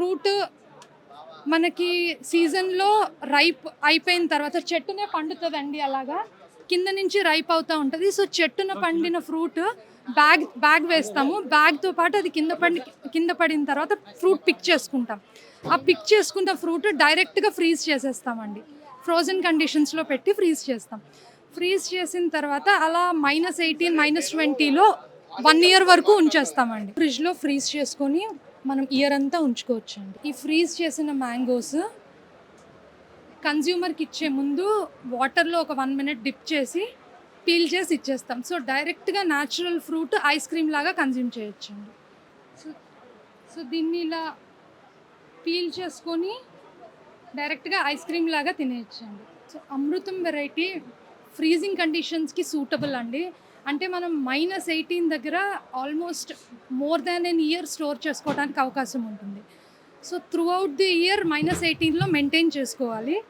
Fruit మనకి సీజన్లో ripe అయిపోయిన తర్వాత చెట్టునే పండుతుందండి అలాగా. కింద నుంచి రైప్ అవుతూ ఉంటుంది. సో చెట్టున పండిన ఫ్రూట్ బ్యాగ్ బ్యాగ్ వేస్తాము. బ్యాగ్తో పాటు అది కింద పడి కింద పడిన తర్వాత ఫ్రూట్ పిక్ చేసుకుంటాం. ఆ పిక్ చేసుకున్న ఫ్రూట్ డైరెక్ట్గా ఫ్రీజ్ చేసేస్తామండి. ఫ్రోజన్ కండిషన్స్లో పెట్టి ఫ్రీజ్ చేస్తాం. ఫ్రీజ్ చేసిన తర్వాత అలా మైనస్ ఎయిటీన్ మైనస్ ట్వంటీలో వన్ ఇయర్ వరకు ఉంచేస్తామండి. ఫ్రిడ్జ్లో ఫ్రీజ్ చేసుకొని మనం ఇయర్ అంతా ఉంచుకోవచ్చు అండి ఈ ఫ్రీజ్ చేసిన మ్యాంగోస్ కన్జ్యూమర్కి ఇచ్చే ముందు వాటర్లో ఒక వన్ మినిట్ డిప్ చేసి పీల్ చేసి ఇచ్చేస్తాం. సో డైరెక్ట్గా న్యాచురల్ ఫ్రూట్ ఐస్ క్రీమ్ లాగా కన్జ్యూమ్ చేయొచ్చండి. సో సో దీన్ని ఇలా పీల్ చేసుకొని డైరెక్ట్గా ఐస్ క్రీమ్ లాగా తినేయచ్చండి. సో అమృతం వెరైటీ ఫ్రీజింగ్ కండిషన్స్కి సూటబుల్ అండి. అంటే మనం మైనస్ ఎయిటీన్ దగ్గర almost more than an year store చేసుకోవడానికి అవకాశం ఉంటుంది. So throughout the year minus ఎయిటీన్లో మెయింటైన్ చేసుకోవాలి.